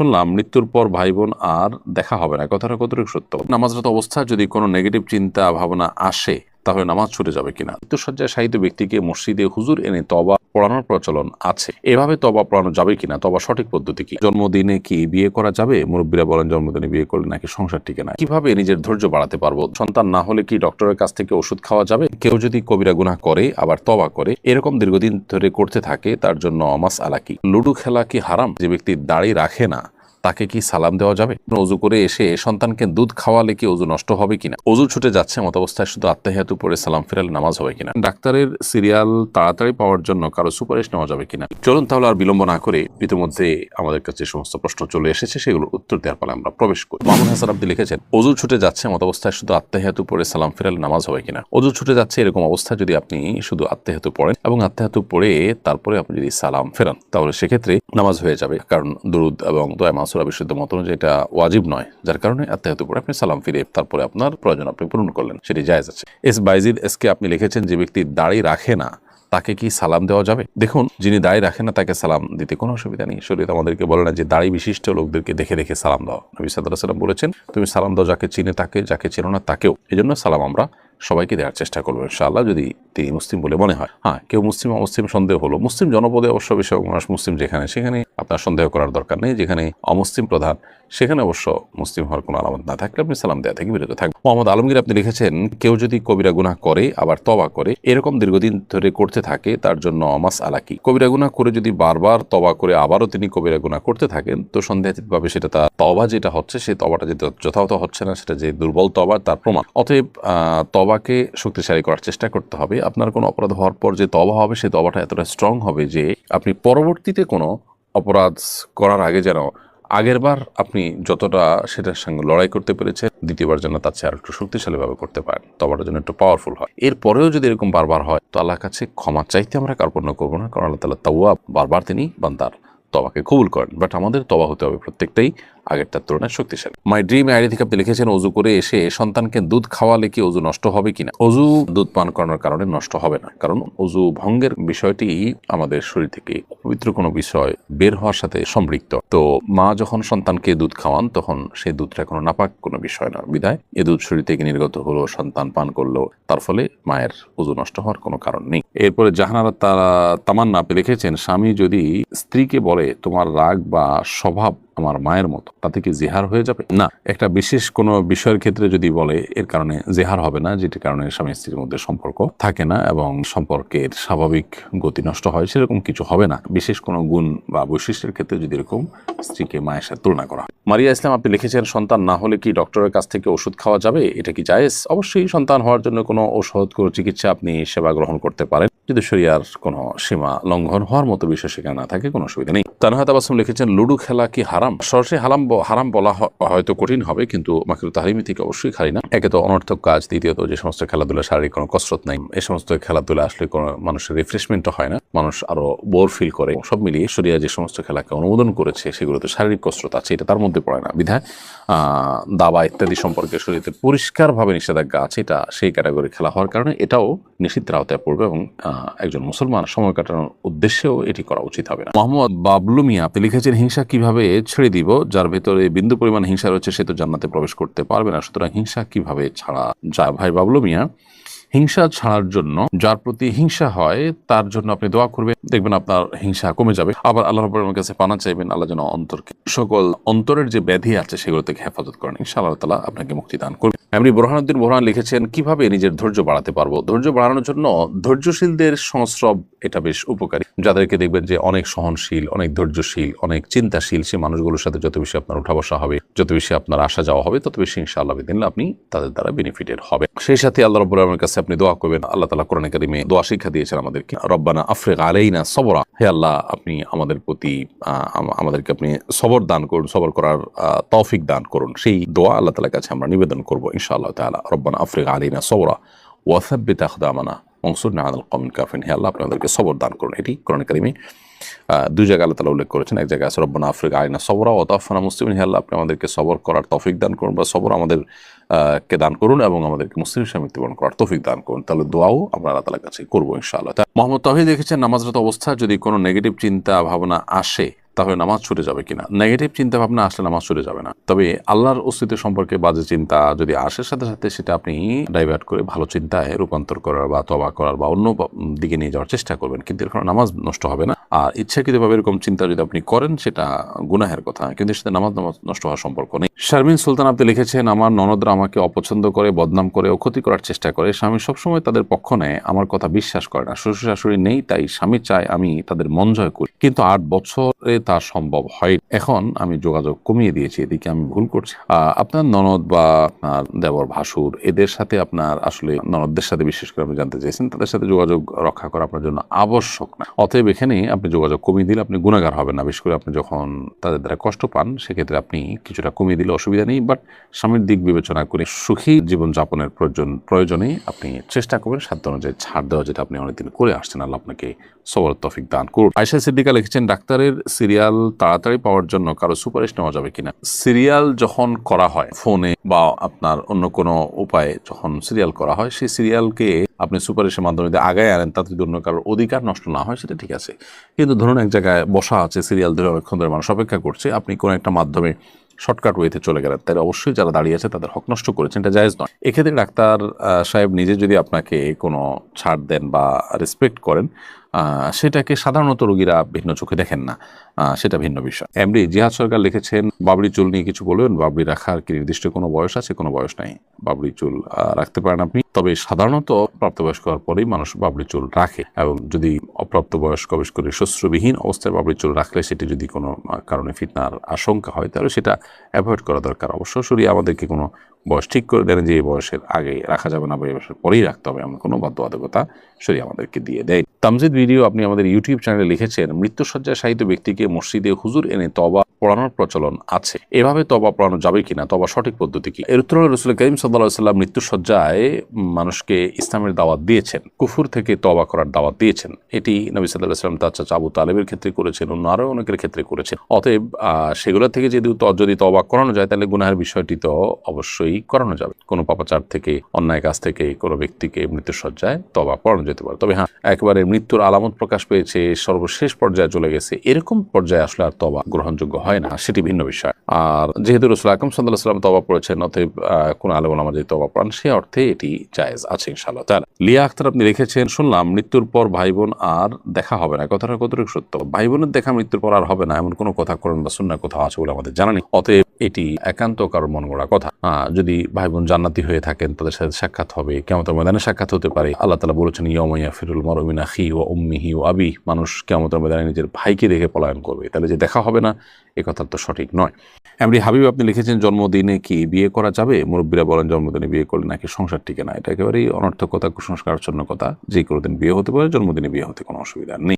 শুনলাম, মৃত্যুর পর ভাই বোন আর দেখা হবে না। কথাটা কতটুকু সত্য? নামাজরত অবস্থা যদি কোনো নেগেটিভ চিন্তা, ভাবনা আসে তাহলে নামাজ ছুটে যাবে কিনা? মৃত্যুসজ্জায় শাহিত ব্যক্তিকে মসজিদে হুজুর এনে তবা পড়ানোর প্রচলন আছে। এভাবে তবা পড়ানো যাবে কিনা? তবা সঠিক পদ্ধতি কি? জন্মদিনে কি বিয়ে করা যাবে? মুরব্বীরা বলেন, জন্মদিনে বিয়ে করলে নাকি সংসার টিকে না। কীভাবে নিজের ধৈর্য বাড়াতে পারব? সন্তান না হলে কি ডক্টরের কাছ থেকে ওষুধ খাওয়া যাবে? কেউ যদি কবিরা গুনাহ করে, আবার তবা করে, এরকম দীর্ঘদিন ধরে করতে থাকে, তার জন্য অমাস আলা কি? লুডু খেলা কি হারাম? যে ব্যক্তি দাড়ি রাখে না তাকে কি সালাম দেওয়া যাবে? অজু করে এসে সন্তানকে দুধ খাওয়ালে কি অজু নষ্ট হবে কিনা? অজু ছুটে যাচ্ছে মত অবস্থায় শুধু আত্মাহিয়াতু পরে সালাম ফেরালে নামাজ হবে কিনা? ডাক্তারের সিরিয়াল তাড়াতাড়ি পাওয়ার জন্য কারও সুপারিশ নেওয়া যাবে কিনা? চলুন তাহলে আর বিলম্ব না করে ইতিমধ্যে আমাদের কাছে সমস্ত প্রশ্ন চলে এসেছে, সেগুলোর উত্তর দেওয়ার ফলে আমরা প্রবেশ করি। মামুন হাসান আপনি লিখেছেন, অজু ছুটে যাচ্ছে মত অবস্থায় শুধু আত্মাহিয়াতু পরে সালাম ফেরালে নামাজ হবে কিনা? অজু ছুটে যাচ্ছে এরকম অবস্থা যদি আপনি শুধু আত্মাহিয়াতু পড়েন এবং আত্মাহিয়াতু পড়ে তারপরে আপনি যদি সালাম ফেরান, তাহলে সেক্ষেত্রে নামাজ হয়ে যাবে। কারণ দুরুদ এবং দোয়া মাসুরা বিশুদ্ধ মত অনুযায়ী এটা ওয়াজিব নয়। যার কারণে আত্মাহিত পরে আপনি সালাম ফিরে তারপরে আপনার প্রয়োজন আপনি পূরণ করলেন। সেটি জায়েজ আছে। এস বাইজিদ, এসকে আপনি লিখেছেন, যে ব্যক্তি দাড়ি রাখে না, তাকে কি সালাম দেওয়া যাবে? দেখুন, যিনি দাড়ি রাখেন না, তাকে সালাম দিতে কোনো অসুবিধা নেই। শরীর আমাদেরকে বলে না যে দাড়ি বিশিষ্ট লোকদেরকে দেখে দেখে সালাম দাও। নবী সাল্লাম বলেছেন, তুমি সালাম দাও যাকে চিনে তাকে, যাকে চেনো না তাকেও। এই সালাম আমরা সবাইকে দেওয়ার চেষ্টা করব ইনশাআল্লাহ যদি তিনি মুসলিম বলে মনে হয়। হ্যাঁ কেউ মুসলিম অমুসলিম সন্দেহ হলো। মুসলিম জনপদে অবশ্য বেশি মানুষ মুসলিম যেখানে সেখানে আপনার সন্দেহ করার দরকার নেই। যেখানে অমুসলিম প্রধান সেখানে অবশ্য মুসলিম হওয়ার কোনো আলামত না থাকলে আপনি সালাম দেওয়া থেকে বিরত থাকবেন। মোহাম্মদ আলমগীর আপনি লিখেছেন কেউ যদি কবিরা গুনাহ করে আবার তবা করে এরকম দীর্ঘদিন ধরে করতে থাকে তার জন্য অমাস আলাকি কবিরা গুনাহ করে যদি বারবার তবা করে আবারও তিনি কবিরা গুনাহ করতে থাকেন তো সন্দেহাতীতভাবে সেটা তার তবা যেটা হচ্ছে সেই তবাটা যেটা যথাযথ হচ্ছে না সেটা যে দুর্বল তবা তার প্রমাণ। অতএব আহ, তবাকে শক্তিশালী করার চেষ্টা করতে হবে। আপনার কোনো অপরাধ হওয়ার পর যে তবা হবে সেই তবাটা এতটা স্ট্রং হবে যে আপনি পরবর্তীতে কোনো অপরাধ করার আগে যেন আগেরবার আপনি যতটা সেটার সঙ্গে লড়াই করতে পেরেছেন, দ্বিতীয়বার যেন তার চেয়ে আর একটু শক্তিশালীভাবে করতে পারেন, তবাটা যেন একটু পাওয়ারফুল হয়। এরপরেও যদি এরকম বারবার হয়, তো আল্লাহর কাছে ক্ষমা চাইতে আমরা কার্পণ্য করব না। কারণ আল্লাহ তালা তাওয়া বারবার তিনি বান্দার তবাকে কবুল করেন। বাট আমাদের তবা হতে হবে প্রত্যেকটাই আগেরটার তুলনায় শক্তিশালী। মাই ড্রিম আইডি থেকে আপনি লিখেছেন, অজু করে এসে সন্তানকে দুধ খাওয়ালে কি অজু নষ্ট হবে কিনা? অজু দুধ পান করানোর কারণে নষ্ট হবে না। কারণ অজু ভঙ্গের বিষয়টি আমাদের শরীর থেকে পবিত্র কোনো বিষয় বের হওয়ার সাথে সম্পৃক্ত। তো মা যখন সন্তানকে দুধ খাওয়ান, তখন সেই দুধটা কোনো নাপাক কোনো বিষয় না বিদায় এ দুধ শরীর থেকে নির্গত হলো, সন্তান পান করল, তার ফলে মায়ের অজু নষ্ট হওয়ার কোনো কারণ নেই। এরপরে জাহানারা তারা তামান্না লিখেছেন, স্বামী যদি স্ত্রীকে বলে তোমার রাগ বা স্বভাব আমার মায়ের মতো। তাতে কি জেহার হয়ে যাবে? না। একটা বিশেষ কোনো বিষয়ের ক্ষেত্রে যদি বলে, এর কারণে জেহার হবে না, যেটির কারণে স্বামী স্ত্রীর মধ্যে সম্পর্ক থাকে না এবং সম্পর্কের স্বাভাবিক গতি নষ্ট হয়, সেরকম কিছু হবে না। বিশেষ কোনো গুণ বা বৈশিষ্ট্যের ক্ষেত্রে যদি এরকম, স্ত্রীকে মায়ের সাথে তুলনা করা হয়। মারিয়া ইসলাম, আপনি লিখেছেন, সন্তান না হলে কি ডক্টরের কাছ থেকে ওষুধ খাওয়া যাবে? এটা কি জায়েজ? অবশ্যই সন্তান হওয়ার জন্য কোনো ঔষধ, কোনো চিকিৎসা আপনি সেবা গ্রহণ করতে পারেন। যদি শরিয়ার কোনো সীমা লঙ্ঘন হওয়ার মতো বিষয় সেখানে না থাকে, কোনো অসুবিধা নেই। তানহাত আবাসম লিখেছেন, লুডু খেলা কি হারাম? সরাসরি হারাম হারাম বলা হয়তো কঠিন হবে, কিন্তু মাকিরু তাহারিমি থেকে অবশ্যই খালি না। একে তো অনর্থক কাজ, দ্বিতীয়ত যে সমস্ত খেলাধুলা শারীরিক কোনো কসরত নাই এই সমস্ত খেলাধুলা আসলে কোনো মানুষের রিফ্রেশমেন্টও হয় না। মানুষ আরও বোর ফিল করে। সব মিলিয়ে শরিয়া যে সমস্ত খেলাকে অনুমোদন করেছে, সেগুলোতে শারীরিক কসরত আছে, এটা তার মধ্যে পড়ে না। বিধায় দাবা ইত্যাদি সম্পর্কে শরীরে পরিষ্কারভাবে নিষেধাজ্ঞা আছে, এটা সেই ক্যাটাগরি খেলা হওয়ার কারণে এটাও নিষিদ্ধের আওতায় পড়বে এবং একজন মুসলমান সময় কাটানোর উদ্দেশ্যেও এটি করা উচিত হবে না। মোহাম্মদ বাবলু মিয়া আপনি লিখেছেন হিংসা কীভাবে ছেড়ে দিব? যার ভেতরে বিন্দু পরিমাণ হিংসা রয়েছে, সে তো জান্নাতে প্রবেশ করতে পারবে না। সুতরাং হিংসা কীভাবে ছাড়া যায়? ভাই বাবলু মিয়া হিংসা ছাড়ার জন্য যার প্রতি হিংসা হয়, তার জন্য আপনি দোয়া করবেন। দেখবেন আপনার হিংসা কমে যাবে। আবার আল্লাহ রব্বুল কাছে পানা চাইবেন, আল্লাহ যেন অন্তরকে সকল অন্তরের যে ব্যাধি আছে, সেগুলো থেকে হেফাজত করেন। ইনশাআল্লাহ তালা আপনাকে মুক্তি দান করবেন এমনি বোরহানুদ্দিন বোরহান লিখেছেন, কীভাবে নিজের ধৈর্য বাড়াতে পারব? ধৈর্য বাড়ানোর জন্য ধৈর্যশীলদের সংস্রব এটা বেশ উপকারী। যাদেরকে দেখবেন যে অনেক সহনশীল, অনেক ধৈর্যশীল, অনেক চিন্তাশীল সেই মানুষগুলোর সাথে যত বেশি আপনার উঠা বসা হবে, যত বেশি আপনার আসা যাওয়া হবে, তত বেশি ইনশাআল্লাহ দিন আপনি তাদের দ্বারা বেনিফিটেড হবে সেই সাথে আল্লাহ রব্বুল আলমের কাছে আপনি দোয়া করবেন। আল্লাহ তালা কোরআন কারিমে দোয়া শিক্ষা দিয়েছেন আমাদেরকে। রব্বানা আফ্রিক আলাইনা সবরা। হে আল্লাহ, আপনি আমাদের প্রতি আমাদেরকে আপনি সবর দান করুন, সবর করার তৌফিক দান করুন। সেই দোয়া আল্লাহ তালার কাছে আমরা নিবেদন করব ইনশাআল্লাহ তালা রব্বানা আফ্রিক আলাইনা সবরা ওয়াসাব্বিত আখদামানা মনসুরনা নাহাদ কমিন কাফিন হে আল্লাহ আপনাদেরকে সবর দান করুন। এটি কোরআন কারিমে দুই জায়গায় আল্লাহ তালা উল্লেখ করেছেন। এক জায়গায় আছে, রব্বানা আফ্রিকা আইনা সবরা ও তাফানা মুসলিম আল্লাহ, আপনি আমাদেরকে সবর করার তৌফিক দান করুন বা সবর আমাদের কে দান করুন এবং আমাদেরকে মুসলিম হিসাবে মৃত্যুবরণ করার তৌফিক দান করুন। তাহলে দোয়াও আমরা আল্লাহ তালার কাছে করব ইনশাআল্লাহ। মোহাম্মদ তহিদ দেখেছেন, নামাজরত অবস্থা যদি কোনো নেগেটিভ চিন্তা ভাবনা আসে, তাহলে নামাজ ছুটে যাবে কিনা? নেগেটিভ চিন্তা ভাবনা আসলে নামাজ ছুটে যাবে না। তবে আল্লাহর অস্তিত্ব সম্পর্কে বাজে চিন্তা যদি আসে, সাথে সাথে সেটা আপনি ডাইভার্ট করে ভালো চিন্তায় রূপান্তর করার বা তবা করার বা অন্য দিকে নিয়ে যাওয়ার চেষ্টা করবেন। কিন্তু কারণে নামাজ নষ্ট হবে না। আর ইচ্ছাকৃতভাবে এরকম চিন্তা যদি আপনি করেন, সেটা গুনাহের কথা। কিন্তু সেটা নামাজ নামাজ নষ্ট হওয়ার সম্পর্ক নেই। শারমিন সুলতান আপনি লিখেছেন, আমার ননদরা আমাকে অপছন্দ করে, বদনাম করে ও ক্ষতি করার চেষ্টা করে। স্বামী সবসময় তাদের পক্ষ নেয়, আমার কথা বিশ্বাস করে না। শ্বশুর শাশুড়ি নেই, তাই স্বামী চায় আমি তাদের মন জয় করি। কিন্তু আট বছরে তা সম্ভব হয় এখন আমি যোগাযোগ কমিয়ে দিয়েছি, এদিকে আমি ভুল করছি। আপনার ননদ বা আপনার দেবর ভাসুর, এদের সাথে আপনার আসলে ননদদের সাথে, বিশেষ করে আপনি জানতে চাইছেন তাদের সাথে যোগাযোগ রক্ষা করা আপনার জন্য আবশ্যক না। অতএব এখানে আপনি যোগাযোগ কমিয়ে দিলে আপনি গুণাগার হবেন না। বিশেষ করে আপনি যখন তাদের দ্বারা কষ্ট পান, সেক্ষেত্রে আপনি কিছুটা কমিয়ে দিলে অসুবিধা নেই। বাট স্বামীর দিক বিবেচনা করে সুখী জীবনযাপনের প্রয়োজন, প্রয়োজনে আপনি চেষ্টা করবেন সাধ্য অনুযায়ী ছাড় দেওয়া, যেটা আপনি অনেকদিন করে আসছেন। আল্লাহ আপনাকে সবর তফিক দান করুন। আয়সা সিদ্দিকা লিখেছেন, ডাক্তারের সিরিয়াল তাড়াতাড়ি পাওয়ার জন্য কারও সুপারিশ নেওয়া যাবে কিনা? সিরিয়াল যখন করা হয়, ফোনে বা আপনার অন্য কোনো উপায়ে যখন সিরিয়াল করা হয়, সেই সিরিয়ালকে আপনি সুপারিশের মাধ্যমে যদি আগায় আনেন, তাতে যদি অন্য কারোর অধিকার নষ্ট না হয়, সেটা ঠিক আছে। কিন্তু ধরুন এক জায়গায় বসা আছে সিরিয়াল ধরে অনেকক্ষণ ধরে মানুষ অপেক্ষা করছে, আপনি কোনো একটা মাধ্যমে শর্টকাট ওয়েতে চলে গেলেন তাই অবশ্যই যারা দাঁড়িয়ে আছে, তাদের হক নষ্ট করেছেন, এটা জায়জ নয়। এক্ষেত্রে ডাক্তার সাহেব নিজে যদি আপনাকে কোনো ছাড় দেন বা রেসপেক্ট করেন সেটাকে সাধারণত রোগীরা ভিন্ন চোখে দেখেন না। সেটা ভিন্ন বিষয়। এমডি, জিহাদ সরকার লিখেছেন, বাবরি চুল নিয়ে কিছু বলবেন বাবরি রাখার কি নির্দিষ্ট কোনো বয়স আছে? কোনো বয়স নাই। বাবরি চুল রাখতে পারেন আপনি। তবে সাধারণত প্রাপ্তবয়স্ক হওয়ার পরেই মানুষ বাবরি চুল রাখে এবং যদি অপ্রাপ্ত বয়স্ক বিশেষ করে শস্যবিহীন অবস্থায় বাবরি চুল রাখলে সেটি যদি কোনো কারণে ফিটনার আশঙ্কা হয়, তাহলে সেটা অ্যাভয়েড করা দরকার। অবশ্য শরীর আমাদেরকে কোনো বয়স ঠিক করে দেন যে এই বয়সের আগে রাখা যাবে না বা এই বয়সের পরেই রাখতে হবে এমন কোনো বাধ্যবাধকতা সরি আমাদেরকে দিয়ে দেয়। তামজিদ ভিডিও আপনি আমাদের ইউটিউব চ্যানেলে লিখেছেন মৃত্যুসজ্জায় সাহিত্য ব্যক্তিকে মসজিদে হুজুর এনে তবা পড়ানোর প্রচলন আছে। এভাবে তবা পড়ানো যাবে কিনা তবা সঠিক পদ্ধতি কি? এর উত্তরে রসুল করিম সাল্লাহ সাল্লাম মৃত্যুসজ্জায় মানুষকে ইসলামের দাওয়াত দিয়েছেন, কুফুর থেকে তবা করার দাওয়াত দিয়েছেন। এটি নবী সাল্লাহ সাল্লাম তার চাচা আবু তালেবের ক্ষেত্রে করেছেন, অন্য আরও অনেকের ক্ষেত্রে করেছেন। অতএব সেগুলো থেকে যদি যদি তবা করানো যায়, তাহলে গুনাহের বিষয়টি তো অবশ্যই করানো যাবে। কোনো পাপাচার থেকে অন্যায় কাজ থেকে কোনো ব্যক্তিকে মৃত্যুসজ্জায় তবা পড়ানো যেতে পারে। তবে হ্যাঁ একেবারে মৃত্যুর আলামত প্রকাশ পেয়েছে সর্বশেষ পর্যায়ে চলে গেছে। এরকম পর্যায়ে আসলে আর তবা গ্রহণযোগ্য হয় না। সেটি ভিন্ন বিষয়। আর যেহেতু রসুল আকরম সাল্লাহ সাল্লাম তবা পড়েছেন আহ, কোন আলম যদি তবা পড়ান সে অর্থে এটি জায়েজ আছে ইনশাআল্লাহ তার লিয়া আখতার আপনি লিখেছেন শুনলাম মৃত্যুর পর ভাই বোন আর দেখা হবে না। কথাটা কতটুকু সত্য? ভাই বোনের দেখা মৃত্যুর পর আর হবে না এমন কোনো কথা করেন বা সুন্না কোথাও আছে বলে আমাদের জানা নেই। অতএব এটি একান্ত কারোর মন গড়া কথা। যদি ভাই বোন জান্নাতি হয়ে থাকেন, তাদের সাথে সাক্ষাৎ হবে কেমতের ময়দানে সাক্ষাৎ হতে পারে। আল্লাহ তালা বলেছেন ইয়মাইয়া ফিরুল মরমিনা হি ও উম্মিহি ও আবি মানুষ কেমতের ময়দানে নিজের ভাইকে দেখে পলায়ন করবে। তাহলে যে দেখা হবে না, এ কথা তো সঠিক নয়। এমনি হাবিব, আপনি লিখেছেন, জন্মদিনে কি বিয়ে করা যাবে? মুরব্বীরা বলেন, জন্মদিনে বিয়ে করলে নাকি সংসার টিকে না। এটা একেবারেই অনর্থকতা কুসংস্কার কথা যে কোনো দিন বিয়ে হতে পারে, জন্মদিনে বিয়ে হতে কোনো অসুবিধা নেই।